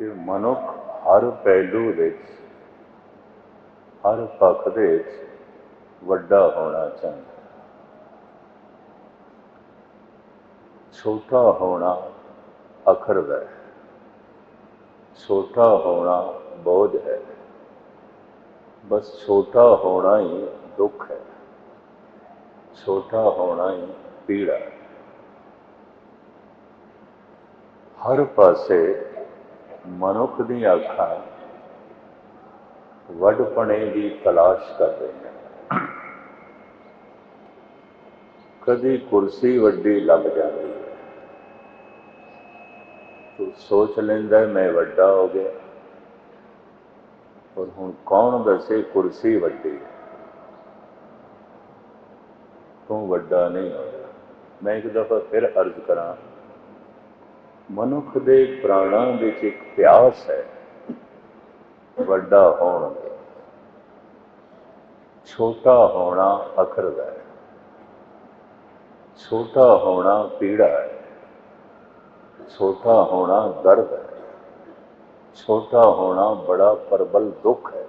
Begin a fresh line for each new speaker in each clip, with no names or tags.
ਕਿ ਮਨੁੱਖ ਹਰ ਪਹਿਲੂ ਵਿੱਚ, ਹਰ ਪੱਖ ਦੇ ਵਿੱਚ ਵੱਡਾ ਹੋਣਾ ਚਾਹੁੰਦਾ ਛੋਟਾ ਹੋਣਾ ਅਖਰਵ ਹੈ ਛੋਟਾ ਹੋਣਾ ਬੋਝ ਹੈ। ਬਸ ਛੋਟਾ ਹੋਣਾ ਹੀ ਦੁੱਖ ਹੈ। ਛੋਟਾ ਹੋਣਾ ਹੀ ਪੀੜਾ ਹੈ। ਹਰ ਪਾਸੇ ਮਨੁੱਖ ਦੀਆਂ ਅੱਖਾਂ ਵੱਡਪਣੇ ਦੀ ਤਲਾਸ਼ ਕਰ ਰਹੀਆਂ ਕਦੀ ਕੁਰਸੀ ਵੱਡੀ ਲੱਗ ਜਾਂਦੀ ਹੈ ਤੂੰ ਸੋਚ ਲੈਂਦਾ ਮੈਂ ਵੱਡਾ ਹੋ ਗਿਆ ਪਰ ਹੁਣ ਕੌਣ ਦੱਸੇ ਕੁਰਸੀ ਵੱਡੀ ਹੈ ਤੂੰ ਵੱਡਾ ਨਹੀਂ ਹੋਇਆ ਮੈਂ ਇੱਕ ਦਫਾ ਫਿਰ ਅਰਜ਼ ਕਰਾਂ ਮਨੁੱਖ ਦੇ ਪ੍ਰਾਣਾਂ ਵਿੱਚ ਇੱਕ ਪਿਆਸ ਹੈ। ਵੱਡਾ ਹੋਣ ਦੀ। ਛੋਟਾ ਹੋਣਾ ਅਖਰਦ ਹੈ। ਛੋਟਾ ਹੋਣਾ ਪੀੜਾ ਹੈ। ਛੋਟਾ ਹੋਣਾ ਦਰਦ ਹੈ। ਛੋਟਾ ਹੋਣਾ ਬੜਾ ਪਰਬਲ ਦੁੱਖ ਹੈ।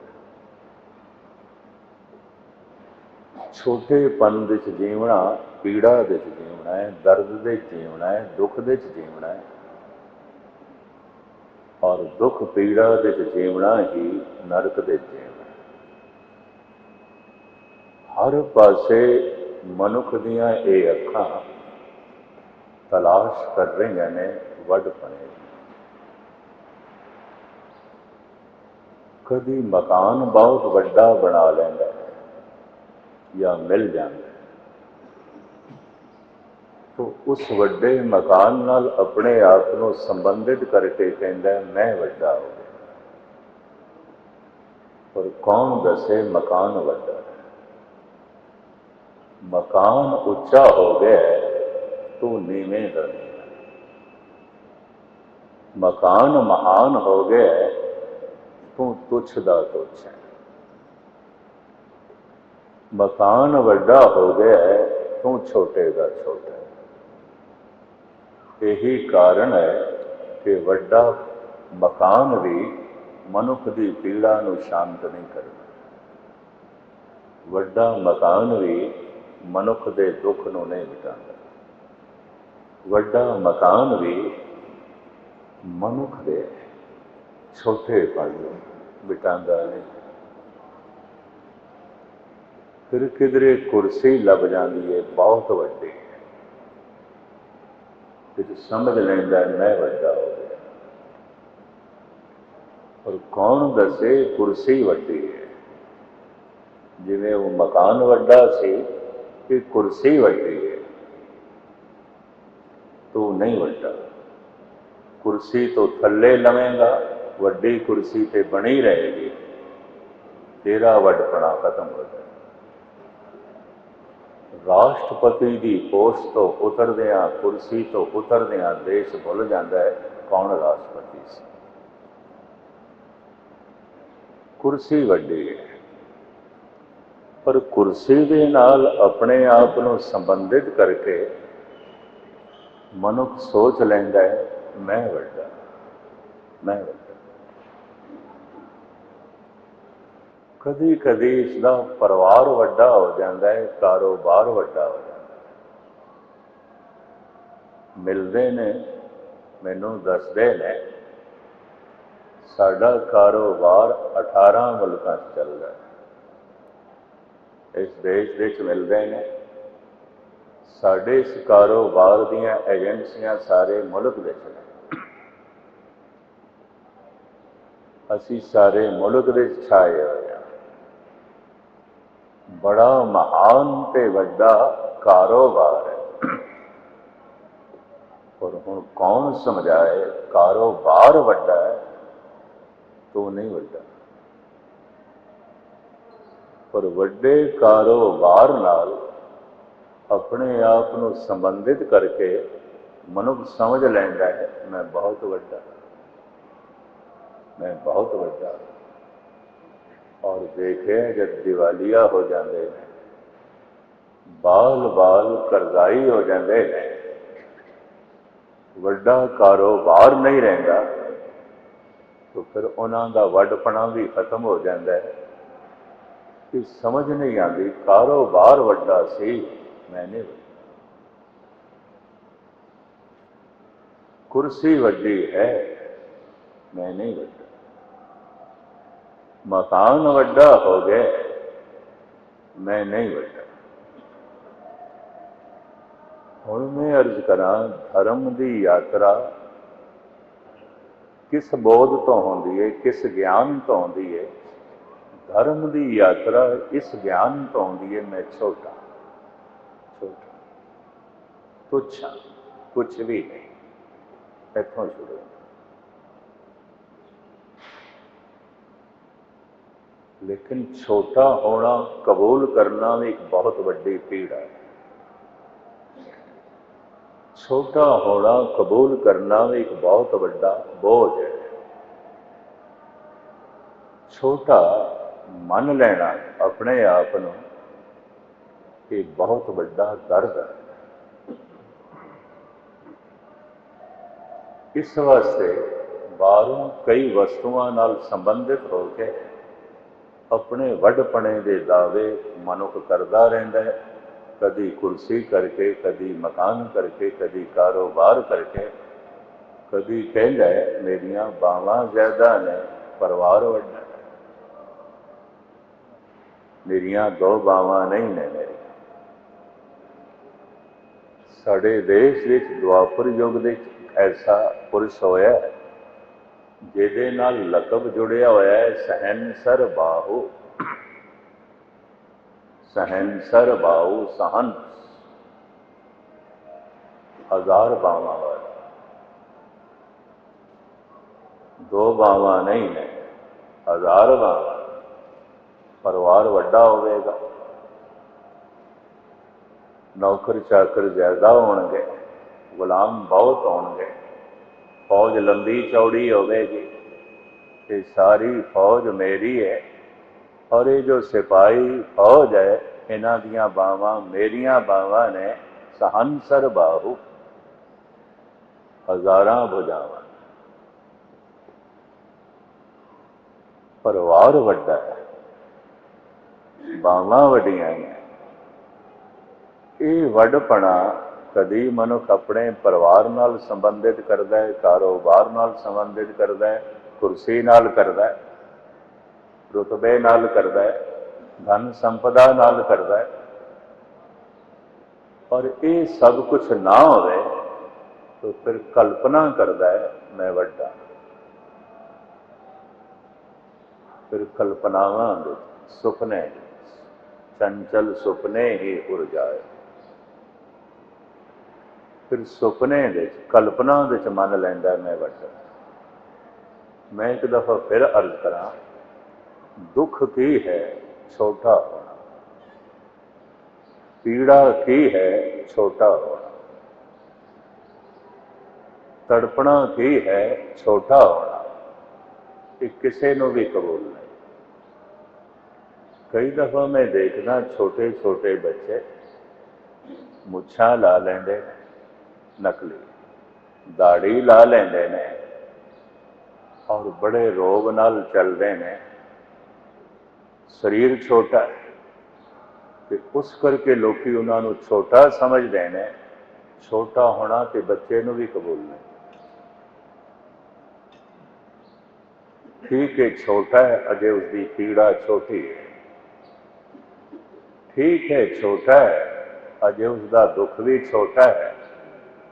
ਛੋਟੇਪਨ ਵਿੱਚ ਜੀਵਣਾ, ਪੀੜਾ ਵਿੱਚ ਜੀਵਣਾ ਹੈ, ਦਰਦ ਦੇ ਜੀਵਣਾ ਹੈ, ਦੁੱਖ ਦੇ ਜੀਵਣਾ ਹੈ। ਔਰ ਦੁੱਖ ਪੀੜਾ ਦੇ ਜੀਵਣਾ ਹੀ ਨਰਕ ਦੇ ਜੀਵਣਾ ਹਰ ਪਾਸੇ ਮਨੁੱਖ ਦੀਆਂ ਇਹ ਅੱਖਾਂ ਤਲਾਸ਼ ਕਰ ਰਹੀਆਂ ਨੇ ਵੱਡ ਪਣੇ। ਕਦੀ ਮਕਾਨ ਬਹੁਤ ਵੱਡਾ ਬਣਾ ਲੈਂਦਾ ਹੈ ਜਾਂ ਮਿਲ ਜਾਂਦਾ ਤੋ ਉਸ ਵੱਡੇ ਮਕਾਨ ਨਾਲ ਆਪਣੇ ਆਪ ਨੂੰ ਸੰਬੰਧਿਤ ਕਰਕੇ ਕਹਿੰਦਾ, ਮੈਂ ਵੱਡਾ ਹੋ ਗਿਆ। ਪਰ ਕੌਣ ਦੱਸੇ ਮਕਾਨ ਵੱਡਾ ਹੈ? ਮਕਾਨ ਉੱਚਾ ਹੋ ਗਿਆ ਤੂੰ ਨੀਵੇਂ ਦਾ ਮਕਾਨ ਮਹਾਨ ਹੋ ਗਿਆ ਤੂੰ ਤੁਛ ਦਾ ਤੁਛ ਹੈ। ਮਕਾਨ ਵੱਡਾ ਹੋ ਗਿਆ ਤੂੰ ਛੋਟੇ ਦਾ ਛੋਟਾ ਇਹੀ ਕਾਰਨ ਹੈ ਕਿ ਵੱਡਾ ਮਕਾਨ ਵੀ ਮਨੁੱਖ ਦੀ ਪੀੜਾ ਨੂੰ ਸ਼ਾਂਤ ਨਹੀਂ ਕਰਦਾ। ਵੱਡਾ ਮਕਾਨ ਵੀ ਮਨੁੱਖ ਦੇ ਦੁੱਖ ਨੂੰ ਨਹੀਂ ਮਿਟਾਉਂਦਾ। ਵੱਡਾ ਮਕਾਨ ਵੀ ਮਨੁੱਖ ਦੇ ਛੋਟੇ ਪਲ ਨੂੰ ਮਿਟਾਉਂਦਾ ਨਹੀਂ। ਫਿਰ ਕਿਧਰੇ ਕੁਰਸੀ ਲੱਭ ਜਾਂਦੀ ਹੈ ਬਹੁਤ ਵੱਡੀ। ਤੇ ਸਮਝ ਲੈਂਦਾ ਮੈਂ ਵੱਡਾ ਹੋ ਗਿਆ। ਪਰ ਕੌਣ ਦੱਸੇ ਕੁਰਸੀ ਵੱਡੀ ਹੈ? ਜਿਵੇਂ ਉਹ ਮਕਾਨ ਵੱਡਾ ਸੀ ਕਿ ਕੁਰਸੀ ਵੱਡੀ ਹੈ? ਤੂੰ ਨਹੀਂ ਵੱਡਾ। ਕੁਰਸੀ ਤੋਂ ਥੱਲੇ ਲਵੇਂਗਾ, ਵੱਡੀ ਕੁਰਸੀ ਤੇ ਬਣੀ ਰਹੇਗੀ। ਤੇਰਾ ਵੱਡਪਣਾ ਖਤਮ ਹੋ ਜਾਏ ਰਾਸ਼ਟਰਪਤੀ ਦੀ ਪੋਸਟ ਤੋਂ ਉਤਰਦਿਆਂ, ਕੁਰਸੀ ਤੋਂ ਉਤਰਦਿਆਂ ਦੇਸ਼ ਭੁੱਲ ਜਾਂਦਾ ਹੈ ਕੌਣ ਰਾਸ਼ਟਰਪਤੀ ਸੀ? ਕੁਰਸੀ ਵੱਡੀ ਹੈ। ਪਰ ਕੁਰਸੀ ਦੇ ਨਾਲ ਆਪਣੇ ਆਪ ਨੂੰ ਸੰਬੰਧਿਤ ਕਰਕੇ ਮਨੁੱਖ ਸੋਚ ਲੈਂਦਾ ਹੈ, ਮੈਂ ਵੱਡਾ ਮੈਂ ਵੱਡਾ। ਕਦੀ ਕਦੀ ਇਸ ਦਾ ਪਰਿਵਾਰ ਵੱਡਾ ਹੋ ਜਾਂਦਾ ਹੈ, ਕਾਰੋਬਾਰ ਵੱਡਾ ਹੋ ਜਾਂਦਾ ਹੈ। ਮਿਲਦੇ ਨੇ, ਮੈਨੂੰ ਦੱਸਦੇ ਨੇ, ਸਾਡਾ ਕਾਰੋਬਾਰ 18 ਮੁਲਕਾਂ 'ਚ ਚੱਲਦਾ ਹੈ। ਇਸ ਦੇਸ਼ ਵਿੱਚ ਮਿਲਦੇ ਨੇ, ਸਾਡੇ ਇਸ ਕਾਰੋਬਾਰ ਦੀਆਂ ਏਜੰਸੀਆਂ ਸਾਰੇ ਮੁਲਕ ਵਿੱਚ ਨੇ। ਅਸੀਂ ਸਾਰੇ ਮੁਲਕ ਦੇ ਛਾਏ ਹੋਏ ਬੜਾ ਮਹਾਨ ਤੇ ਵੱਡਾ ਕਾਰੋਬਾਰ ਹੈ ਪਰ ਹੁਣ ਕੌਣ ਸਮਝਾਏ ਕਾਰੋਬਾਰ ਵੱਡਾ ਹੈ ਤੂੰ ਨਹੀਂ ਵੱਡਾ ਪਰ ਵੱਡੇ ਕਾਰੋਬਾਰ ਨਾਲ ਆਪਣੇ ਆਪ ਨੂੰ ਸੰਬੰਧਿਤ ਕਰਕੇ ਮਨੁੱਖ ਸਮਝ ਲੈਂਦਾ ਹੈ ਮੈਂ ਬਹੁਤ ਵੱਡਾ ਮੈਂ ਬਹੁਤ ਵੱਡਾ ਔਰ ਦੇਖਿਆ ਜਦ ਦੀਵਾਲੀਆ ਹੋ ਜਾਂਦੇ ਨੇ ਬਾਲ ਬਾਲ ਕਰਜ਼ਾਈ ਹੋ ਜਾਂਦੇ ਨੇ। ਵੱਡਾ ਕਾਰੋਬਾਰ ਨਹੀਂ ਰਹਿੰਦਾ, ਤਾਂ ਫਿਰ ਉਹਨਾਂ ਦਾ ਵੱਡਪਣਾ ਵੀ ਖਤਮ ਹੋ ਜਾਂਦਾ ਹੈ। ਕਿ ਸਮਝ ਨਹੀਂ ਆਉਂਦੀ, ਕਾਰੋਬਾਰ ਵੱਡਾ ਸੀ, ਮੈਨੇ ਕੁਰਸੀ ਵੱਡੀ ਹੈ ਮੈਂ ਨਹੀਂ ਵੱਡਾ। ਮਕਾਨ ਵੱਡਾ ਹੋ ਗਿਆ ਮੈਂ ਨਹੀਂ ਵੱਡਾ ਹੁਣ ਮੈਂ ਅਰਜ਼ ਕਰਾਂ ਧਰਮ ਦੀ ਯਾਤਰਾ ਕਿਸ ਬੋਧ ਤੋਂ ਹੁੰਦੀ ਹੈ ਕਿਸ ਗਿਆਨ ਤੋਂ ਹੁੰਦੀ ਹੈ ਧਰਮ ਦੀ ਯਾਤਰਾ ਇਸ ਗਿਆਨ ਤੋਂ ਹੁੰਦੀ ਹੈ ਮੈਂ ਛੋਟਾ ਛੋਟਾ ਤੁੱਛ ਹਾਂ, ਕੁਛ ਵੀ ਨਹੀਂ ਇੱਥੋਂ ਸ਼ੁਰੂ ਲੇਕਿਨ ਛੋਟਾ ਹੋਣਾ ਕਬੂਲ ਕਰਨਾ ਵੀ ਇੱਕ ਬਹੁਤ ਵੱਡੀ ਪੀੜਾ ਹੈ। ਛੋਟਾ ਹੋਣਾ ਕਬੂਲ ਕਰਨਾ ਵੀ ਇੱਕ ਬਹੁਤ ਵੱਡਾ ਬੋਝ ਹੈ। ਛੋਟਾ ਮੰਨ ਲੈਣਾ ਆਪਣੇ ਆਪ ਨੂੰ ਇਹ ਬਹੁਤ ਵੱਡਾ ਦਰਦ ਹੈ। ਇਸ ਵਾਸਤੇ ਬਾਹਰੋਂ ਕਈ ਵਸਤੂਆਂ ਨਾਲ ਸੰਬੰਧਿਤ ਹੋ ਕੇ ਆਪਣੇ ਵੱਡਪਣੇ ਦੇ ਦਾਅਵੇ ਮਨੁੱਖ ਕਰਦਾ ਰਹਿੰਦਾ ਹੈ। ਕਦੀ ਕੁਰਸੀ ਕਰਕੇ, ਕਦੀ ਮਕਾਨ ਕਰਕੇ, ਕਦੀ ਕਾਰੋਬਾਰ ਕਰਕੇ, ਕਦੀ ਕਹਿੰਦਾ ਮੇਰੀਆਂ ਬਾਵਾਂ ਜ਼ਿਆਦਾ ਨੇ, ਪਰਿਵਾਰ ਵੱਡਾ ਮੇਰੀਆਂ ਦੋ ਬਾਵਾਂ ਨਹੀਂ ਨੇ ਮੇਰੀਆਂ। ਸਾਡੇ ਦੇਸ਼ ਵਿੱਚ ਦੁਆਪਰ ਯੁੱਗ ਦੇ ਵਿੱਚ ਐਸਾ ਪੁਰਸ਼ ਹੋਇਆ ਜਿਹਦੇ ਨਾਲ ਲਕਬ ਜੁੜਿਆ ਹੋਇਆ ਹੈ, ਸਹਿਨਸਰ ਬਾਹੂ। ਸਹਿਨਸਰ ਬਾਹੂ ਸਹਨ। ਹਜ਼ਾਰ ਬਾਵਾਂ ਵਾਲਾ। ਦੋ ਬਾਵਾਂ ਨਹੀਂ ਨੇ, ਹਜ਼ਾਰ ਬਾਵਾਂ। ਪਰਿਵਾਰ ਵੱਡਾ ਹੋਵੇਗਾ। ਨੌਕਰ ਚਾਕਰ ਜ਼ਿਆਦਾ ਹੋਣਗੇ, ਗੁਲਾਮ ਬਹੁਤ ਹੋਣਗੇ। ਫੌਜ ਲੰਬੀ ਚੌੜੀ ਹੋਵੇਗੀ ਇਹ ਸਾਰੀ ਫੌਜ ਮੇਰੀ ਹੈ ਔਰ ਇਹ ਜੋ ਸਿਪਾਹੀ ਫੌਜ ਹੈ ਇਹਨਾਂ ਦੀਆਂ ਬਾਵਾਂ ਮੇਰੀਆਂ ਬਾਵਾਂ ਨੇ ਸਹੰਸਰ ਬਾਹੂ ਹਜ਼ਾਰਾਂ ਭੁਜਾਵਾਂ ਪਰਿਵਾਰ ਵੱਡਾ ਹੈ ਬਾਵਾਂ ਵੱਡੀਆਂ ਨੇ ਇਹ ਵੱਡਪਣਾ ਕਦੀ ਮਨੁੱਖ ਆਪਣੇ ਪਰਿਵਾਰ ਨਾਲ ਸੰਬੰਧਿਤ ਕਰਦਾ ਹੈ, ਕਾਰੋਬਾਰ ਨਾਲ ਸੰਬੰਧਿਤ ਕਰਦਾ ਹੈ, ਕੁਰਸੀ ਨਾਲ ਕਰਦਾ ਹੈ, ਰੁਤਬੇ ਨਾਲ ਕਰਦਾ ਹੈ, ਧਨ ਸੰਪਦਾ ਨਾਲ ਕਰਦਾ ਹੈ। ਔਰ ਇਹ ਸਭ ਕੁਝ ਨਾ ਹੋਵੇ ਤਾਂ ਫਿਰ ਕਲਪਨਾ ਕਰਦਾ ਹੈ, ਮੈਂ ਵੱਡਾ। ਫਿਰ ਕਲਪਨਾਵਾਂ ਦੇ ਸੁਪਨੇ, ਚੰਚਲ ਸੁਪਨੇ ਹੀ ਉੜ ਜਾਏ। ਫਿਰ ਸੁਪਨੇ ਦੇ ਵਿੱਚ, ਕਲਪਨਾ ਦੇ ਵਿੱਚ ਮੰਨ ਲੈਂਦਾ ਮੈਂ ਵੱਟ ਮੈਂ ਇੱਕ ਦਫਾ ਫਿਰ ਅਰਜ਼ ਕਰਾਂ, ਦੁੱਖ ਕੀ ਹੈ, ਛੋਟਾ ਹੋਣਾ? ਪੀੜਾ ਕੀ ਹੈ, ਛੋਟਾ ਹੋਣਾ? ਤੜਪਣਾ ਕੀ ਹੈ, ਛੋਟਾ ਹੋਣਾ? ਇਹ ਕਿਸੇ ਨੂੰ ਵੀ ਕਬੂਲ ਨਹੀਂ। ਕਈ ਦਫਾ ਮੈਂ ਦੇਖਦਾ ਛੋਟੇ ਛੋਟੇ ਬੱਚੇ ਮੁੱਛਾਂ ਲਾ ਲੈਂਦੇ ਨੇ। ਨਕਲੀ। ਦਾੜੀ ਲਾ ਲੈਂਦੇ ਨੇ ਔਰ ਬੜੇ ਰੋਗ ਨਾਲ ਚੱਲਦੇ ਨੇ। ਸਰੀਰ ਛੋਟਾ ਹੈ ਤੇ ਉਸ ਕਰਕੇ ਲੋਕੀ ਉਹਨਾਂ ਨੂੰ ਛੋਟਾ ਸਮਝਦੇ ਨੇ। ਛੋਟਾ ਹੋਣਾ ਤੇ ਬੱਚੇ ਨੂੰ ਵੀ ਕਬੂਲ ਨਹੀਂ। ਠੀਕ ਹੈ, ਛੋਟਾ ਹੈ, ਅਜੇ ਉਸ ਦੀ ਪੀੜਾ ਛੋਟੀ ਹੈ। ਠੀਕ ਹੈ, ਛੋਟਾ ਹੈ, ਅਜੇ ਉਸ ਦਾ ਦੁੱਖ ਵੀ ਛੋਟਾ ਹੈ।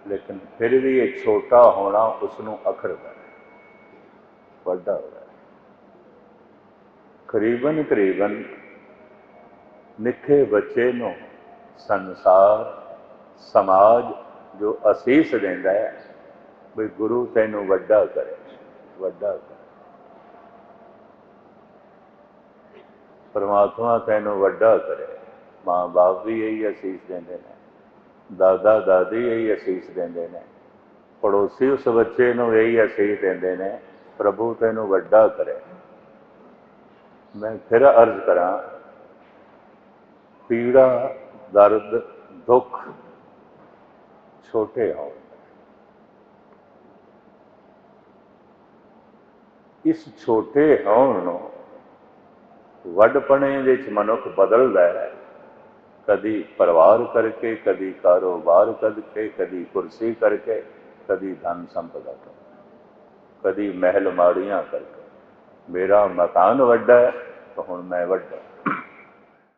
ਲੇਕਿਨ ਫਿਰ ਵੀ ਇਹ ਛੋਟਾ ਹੋਣਾ ਉਸ ਨੂੰ ਅਖਰਦਾ ਹੈ। ਵੱਡਾ ਹੋ। ਰਿਹਾ ਕਰੀਬਨ ਕਰੀਬਨ ਨਿੱਕੇ ਬੱਚੇ ਨੂੰ ਸੰਸਾਰ, ਸਮਾਜ ਜੋ ਅਸੀਸ ਦਿੰਦਾ ਹੈ, ਵੀ ਗੁਰੂ ਤੈਨੂੰ ਵੱਡਾ ਕਰੇ ਵੱਡਾ ਕਰੇ। ਪਰਮਾਤਮਾ ਤੈਨੂੰ ਵੱਡਾ ਕਰੇ। ਮਾਂ ਬਾਪ ਵੀ ਇਹੀ ਅਸੀਸ ਦਿੰਦੇ ਨੇ। ਦਾਦਾ ਦਾਦੀ ਇਹੀ ਅਸੀਸ ਦਿੰਦੇ ਨੇ। ਪੜੋਸੀ ਉਸ ਬੱਚੇ ਨੂੰ ਇਹੀ ਅਸੀਸ ਦਿੰਦੇ ਨੇ, ਪ੍ਰਭੂ ਤੈਨੂੰ ਵੱਡਾ ਕਰੇ। ਮੈਂ ਫਿਰ ਅਰਜ਼ ਕਰਾਂ, ਪੀੜਾ, ਦਰਦ, ਦੁੱਖ ਛੋਟੇ ਹੋਣ। ਇਸ ਛੋਟੇ ਹੋਣ ਨੂੰ ਵੱਡਪਣੇ ਵਿੱਚ ਮਨੁੱਖ ਬਦਲਦਾ ਹੈ। ਕਦੀ ਪਰਿਵਾਰ ਕਰਕੇ, ਕਦੀ ਕਾਰੋਬਾਰ ਕਰਕੇ ਕਦੀ ਕੁਰਸੀ ਕਰਕੇ, ਕਦੀ ਧਨ ਸੰਪਦਾ ਕਰਕੇ, ਕਦੀ ਮਹਿਲ ਮਾੜੀਆਂ ਕਰਕੇ। ਮੇਰਾ ਮਕਾਨ ਵੱਡਾ ਹੈ, ਤਾਂ ਹੁਣ ਮੈਂ ਵੱਡਾ